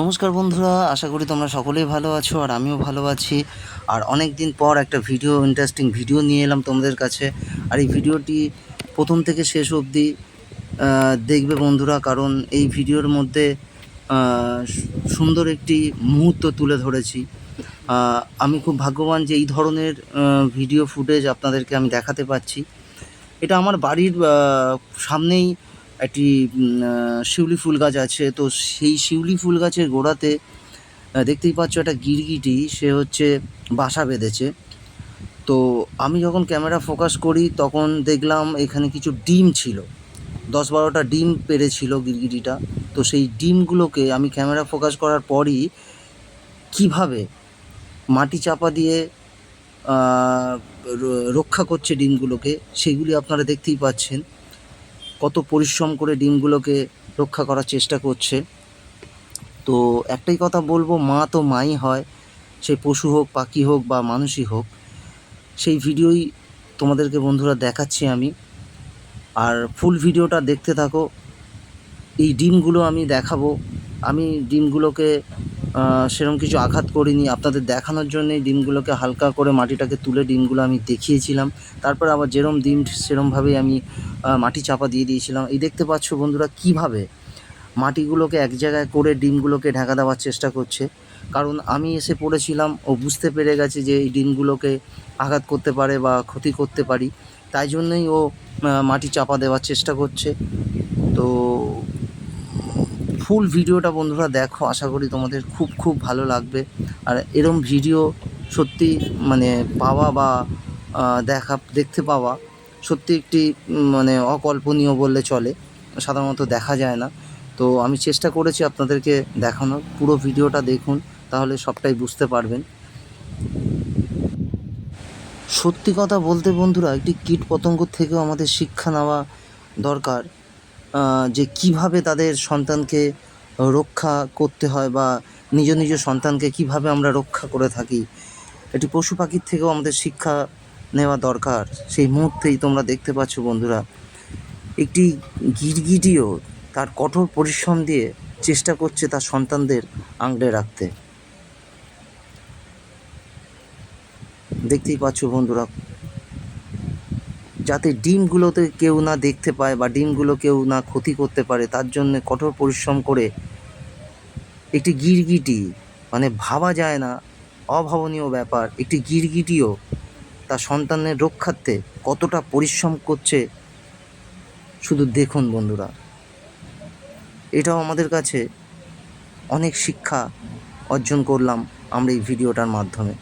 নমস্কার বন্ধুরা, আশা করি তোমরা সকলেই ভালো আছো আর আমিও ভালো আছি। আর অনেক দিন পর একটা ভিডিও ইন্টারেস্টিং ভিডিও নিয়ে এলাম তোমাদের কাছে। আর এই ভিডিওটি প্রথম থেকে শেষ অবধি দেখবে বন্ধুরা, কারণ এই ভিডিওর মধ্যে সুন্দর একটি মুহূর্ত তুলে ধরেছি। আমি খুব ভাগ্যবান যে এই ধরনের ভিডিও ফুটেজ আপনাদেরকে আমি দেখাতে পাচ্ছি। এটা আমার বাড়ির সামনেই একটি শিউলি ফুল গাছ আছে। তো সেই শিউলি ফুল গাছের গোড়াতে দেখতেই পাচ্ছ একটা গিরগিটি, সে হচ্ছে বাসা বেঁধেছে। তো আমি যখন ক্যামেরা ফোকাস করি, তখন দেখলাম এখানে কিছু ডিম ছিল। দশ বারোটা ডিম পেরেছিল গিরগিটিটা। তো সেই ডিমগুলোকে আমি ক্যামেরা ফোকাস করার পরই কীভাবে মাটি চাপা দিয়ে রক্ষা করছে ডিমগুলোকে, সেগুলি আপনারা দেখতেই পাচ্ছেন। কত পরিশ্রম করে ডিমগুলোকে রক্ষা করার চেষ্টা করছে। তো একটাই কথা বলব, মা তো মাই হয়, সে পশু হোক, পাখি হোক বা মানুষই হোক। সেই ভিডিওই তোমাদেরকে বন্ধুরা দেখাচ্ছি আমি। আর ফুল ভিডিওটা দেখতে থাকো। এই ডিমগুলো আমি দেখাবো। আমি ডিমগুলোকে সেরকম কিছু আঘাত করিনি। আপনাদের দেখানোর জন্য ডিমগুলোকে হালকা করে মাটিটাকে তুলে ডিমগুলো আমি দেখিয়েছিলাম। তারপর আবার যেরম ডিম, সেরমভাবেই আমি মাটি চাপা দিয়ে দিয়েছিলাম। এই দেখতে পাচ্ছ বন্ধুরা কীভাবে মাটিগুলোকে এক জায়গায় করে ডিমগুলোকে ঢাকা দেওয়ার চেষ্টা করছে। কারণ আমি এসে পড়েছিলাম, ও বুঝতে পেরে গেছে যে এই ডিমগুলোকে আঘাত করতে পারে বা ক্ষতি করতে পারি। তাই জন্যই ও মাটি চাপা দেওয়ার চেষ্টা করছে। তো ফুল ভিডিওটা বন্ধুরা দেখো, আশা করি তোমাদের খুব খুব ভালো লাগবে। আর এরম ভিডিও সত্যি মানে পাওয়া বা দেখা, দেখতে পাওয়া সত্যি একটি মানে অকল্পনীয় বললে চলে। সাধারণত দেখা যায় না। তো আমি চেষ্টা করেছি আপনাদেরকে দেখানোর। পুরো ভিডিওটা দেখুন, তাহলে সবটাই বুঝতে পারবেন। সত্যি কথা বলতে বন্ধুরা, একটি কীট পতঙ্গ থেকেও আমাদের শিক্ষা নেওয়া দরকার। যে কীভাবে তাদের সন্তানকে রক্ষা করতে হয় বা নিজ নিজ সন্তানকে কীভাবে আমরা রক্ষা করে থাকি, এটি পশু পাখির থেকেও আমাদের শিক্ষা নেওয়া দরকার। সেই মুহূর্তেই তোমরা দেখতে পাচ্ছ বন্ধুরা, একটি গিরগিটিও তার কঠোর পরিশ্রম দিয়ে চেষ্টা করছে তার সন্তানদের আঁকড়ে রাখতে। দেখতেই পাচ্ছ বন্ধুরা যাতে ডিমগুলোতে কেউ না দেখতে পায় বা ডিমগুলো কেউ না ক্ষতি করতে পারে, তার জন্য কঠোর পরিশ্রম করে একটি গিরগিটি মানে ভাবা যায় না, অভাবনীয় ব্যাপার, একটি গিরগিটিও তার সন্তানের রক্ষার্থে কতটা পরিশ্রম করছে শুধু দেখুন বন্ধুরা। এটাও আমাদের কাছে অনেক শিক্ষা অর্জন করলাম আমরা এই ভিডিওটার মাধ্যমে।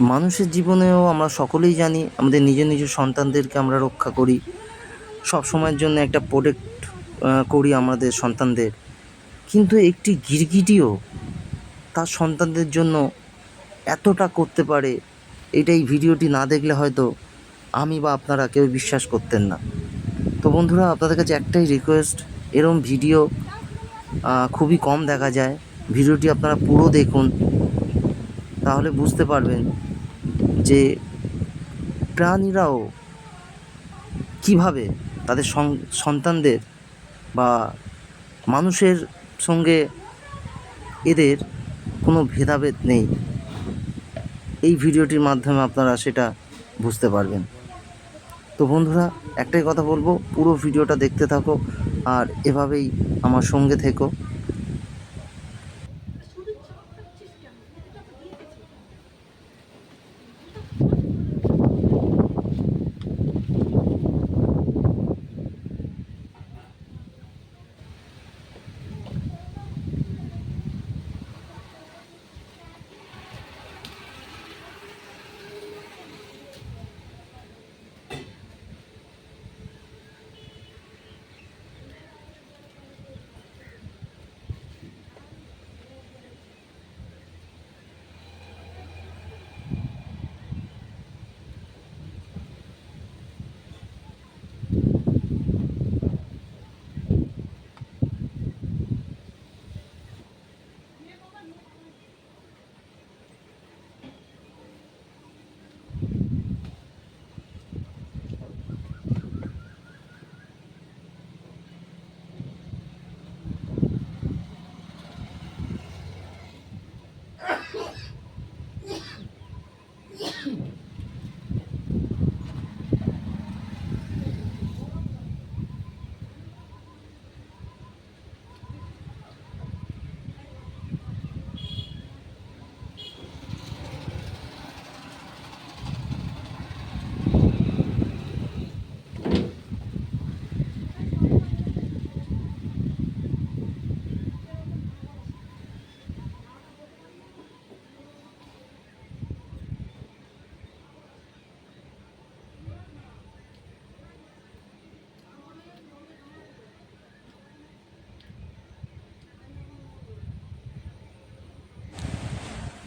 মানুষের জীবনেও আমরা সকলেই জানি, আমাদের নিজ নিজ সন্তানদেরকে আমরা রক্ষা করি। সব সময়ের জন্য একটা প্রোটেক্ট করি আমাদের সন্তানদের। কিন্তু একটি গিরগিটিও তার সন্তানদের জন্য এতটা করতে পারে এটা এই ভিডিওটি না দেখলে হয়তো আমি বা আপনারা কেউ বিশ্বাস করতেন না। তো বন্ধুরা, আপনাদের কাছে একটাই রিকোয়েস্ট এরম ভিডিও খুবই কম দেখা যায়। ভিডিওটি আপনারা পুরো দেখুন। তাহলে বুঝতে পারবেন যে প্রাণীরাও কীভাবে তাদের সন্তানদের বা মানুষের সঙ্গে এদের কোনো ভেদাভেদ নেই। এই ভিডিওটির মাধ্যমে আপনারা সেটা বুঝতে পারবেন। তো বন্ধুরা, একটাই কথা বলব, পুরো ভিডিওটা দেখতে থাকো আর এভাবেই আমার সঙ্গে থেকো।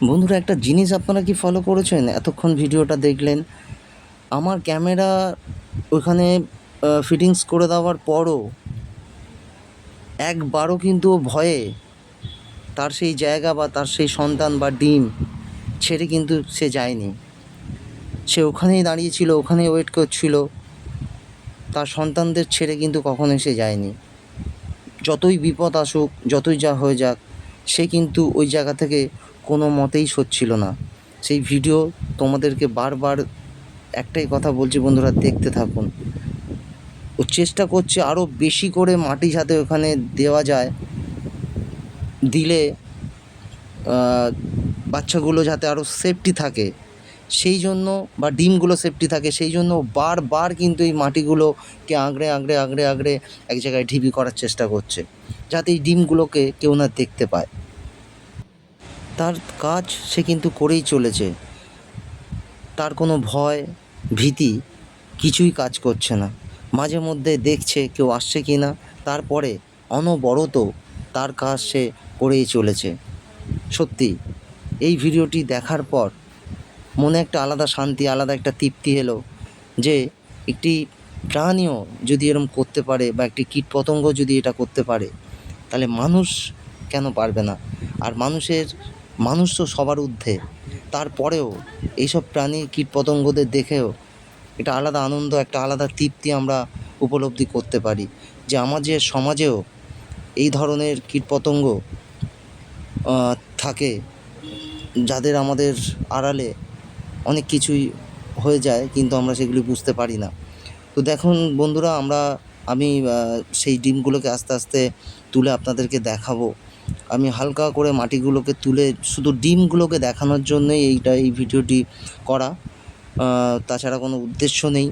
বন্ধুরা, একটা জিনিস আপনারা কি ফলো করেছেন? এতক্ষণ ভিডিওটা দেখলেন। আমার ক্যামেরা ওখানে ফিটিংস করে দেওয়ার পরও একবারও কিন্তু ভয়ে তার সেই জায়গা বা তার সেই সন্তান বা ডিম ছেড়ে কিন্তু সে যায়নি। সে ওখানেই দাঁড়িয়েছিল, ওখানেই ওয়েট করছিল। তার সন্তানদের ছেড়ে কিন্তু কখনোই সে যায়নি। যতই বিপদ আসুক, যতই যা হয়ে যাক সে কিন্তু ওই জায়গা থেকে কোনো মতেই সচ্ছিল না। সেই ভিডিও তোমাদেরকে বারবার একটাই কথা বলছি বন্ধুরা, দেখতে থাকুন। ও চেষ্টা করছে আরও বেশি করে মাটি যাতে ওখানে দেওয়া যায়, দিলে বাচ্চাগুলো যাতে আরও সেফটি থাকে। সেই জন্য বা ডিমগুলো সেফটি থাকে, সেই জন্য বারবার কিন্তু এই মাটিগুলোকে আঁকড়ে আঁকড়ে আঁকড়ে আঁকড়ে এক জায়গায় ঢিবি করার চেষ্টা করছে। যাতে এই ডিমগুলোকে কেউ না দেখতে পায়। তার কাজ সে কিন্তু করেই চলেছে। তার কোনো ভয়, ভীতি কিছুই কাজ করছে না। মাঝে মধ্যে দেখছে কেউ আসছে কি না তারপরে অনবরত তার কাজ সে করেই চলেছে। সত্যি, এই ভিডিওটি দেখার পর মনে একটা আলাদা শান্তি, আলাদা একটা তৃপ্তি এলো যে একটি প্রাণীও যদি এরম করতে পারে বা একটি কীটপতঙ্গ যদি এটা করতে পারে তাহলে মানুষ কেন পারবে না? আর মানুষের, মানুষ তো সবার ঊর্ধ্বে। তারপরেও এইসব প্রাণী, কীটপতঙ্গদের দেখেও এটা আলাদা আনন্দ, একটা আলাদা তৃপ্তি আমরা উপলব্ধি করতে পারি। যে আমাদের সমাজেও এই ধরনের কীটপতঙ্গ থাকে, যাদের আমাদের আড়ালে অনেক কিছুই হয়ে যায়, কিন্তু আমরা সেগুলি বুঝতে পারি না। তো দেখুন বন্ধুরা, আমরা আমি সেই ডিমগুলোকে আস্তে আস্তে তুলে আপনাদেরকে দেখাবো। আমি হালকা করে মাটিগুলোকে তুলে শুধু ডিমগুলোকে দেখানোর জন্যই এইটা, এই ভিডিওটি করা। তাছাড়া কোনো উদ্দেশ্য নেই।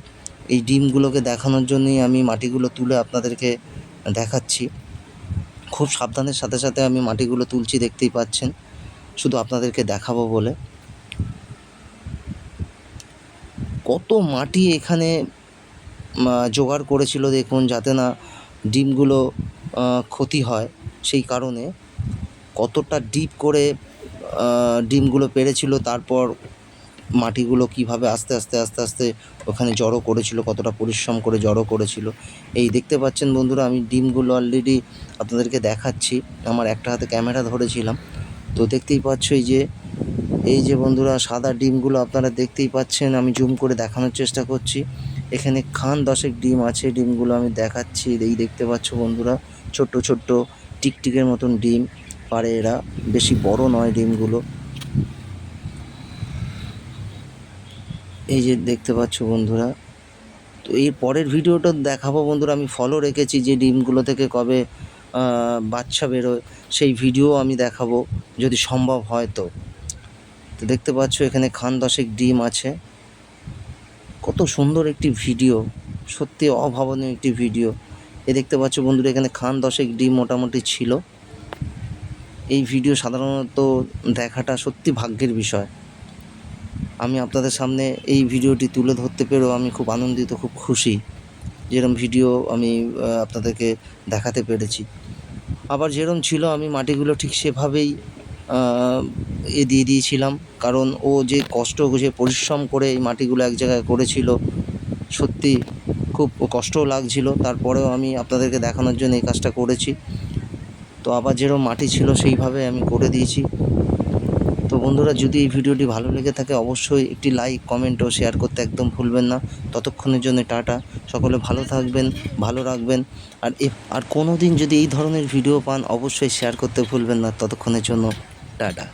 এই ডিমগুলোকে দেখানোর জন্যই আমি মাটিগুলো তুলে আপনাদেরকে দেখাচ্ছি। খুব সাবধানের সাথে সাথে আমি মাটিগুলো তুলছি, দেখতেই পাচ্ছেন। শুধু আপনাদেরকে দেখাবো বলে। কত মাটি এখানে জোগাড় করেছিল দেখুন যাতে না ডিমগুলো ক্ষতি হয় সেই কারণে। কতটা ডিপ করে ডিমগুলো পেরেছিল, তারপর মাটিগুলো কীভাবে আস্তে আস্তে আস্তে আস্তে ওখানে জড়ো করেছিল, কতটা পরিশ্রম করে জড়ো করেছিল। এই দেখতে পাচ্ছেন বন্ধুরা, আমি ডিমগুলো অলরেডি আপনাদেরকে দেখাচ্ছি। আমার একটা হাতে ক্যামেরা ধরেছিলাম। তো দেখতেই পাচ্ছ এই যে এই যে বন্ধুরা, সাদা ডিমগুলো আপনারা দেখতেই পাচ্ছেন। আমি জুম করে দেখানোর চেষ্টা করছি। এখানে খান দশেক ডিম আছে, ডিমগুলো আমি দেখাচ্ছি। এই দেখতে পাচ্ছ বন্ধুরা, ছোট্ট ছোট্ট টিকটিকের মতন ডিম। পারে এরা, বেশি বড় নয় ডিমগুলো। এই যে দেখতে পাচ্ছ বন্ধুরা, তো এই পরের ভিডিওটা দেখাবো বন্ধুরা, আমি ফলো রেখেছি যে ডিমগুলো থেকে কবে বাচ্চা বেরোয়, সেই ভিডিও আমি দেখাবো, যদি সম্ভব হয় তো। তো দেখতে পাচ্ছ এখানে খান দশেক ডিম আছে। কত সুন্দর একটি ভিডিও, সত্যি অভাবনীয় একটি ভিডিও। এ দেখতে পাচ্ছ বন্ধুরা, এখানে খান দশেক ডিম মোটামুটি ছিল। এই ভিডিও সাধারণত দেখাটা সত্যি ভাগ্যের বিষয়। আমি আপনাদের সামনে এই ভিডিওটি তুলে ধরতে পেরেও আমি খুব আনন্দিত, খুব খুশি। যেরকম ভিডিও আমি আপনাদেরকে দেখাতে পেরেছি। আবার যেরকম ছিল, আমি মাটিগুলো ঠিক সেভাবেই এ দিয়ে দিয়েছিলাম। কারণ ও যে কষ্ট, যে পরিশ্রম করে এই মাটিগুলো এক জায়গায় করেছিল, সত্যি খুব কষ্টও লাগছিল। তারপরেও আমি আপনাদেরকে দেখানোর জন্য এই কাজটা করেছি। তো আবার যেরকম মাটি ছিল, সেইভাবে আমি করে দিয়েছি। তো বন্ধুরা, যদি এই ভিডিওটি ভালো লেগে থাকে, অবশ্যই একটি লাইক, কমেন্ট ও শেয়ার করতে একদম ভুলবেন না। ততক্ষণের জন্য টাটা। সকলে ভালো থাকবেন, ভালো রাখবেন। আর আর কোনো দিন যদি এই ধরনের ভিডিও পান, অবশ্যই শেয়ার করতে ভুলবেন না। ততক্ষণের জন্য টাটা।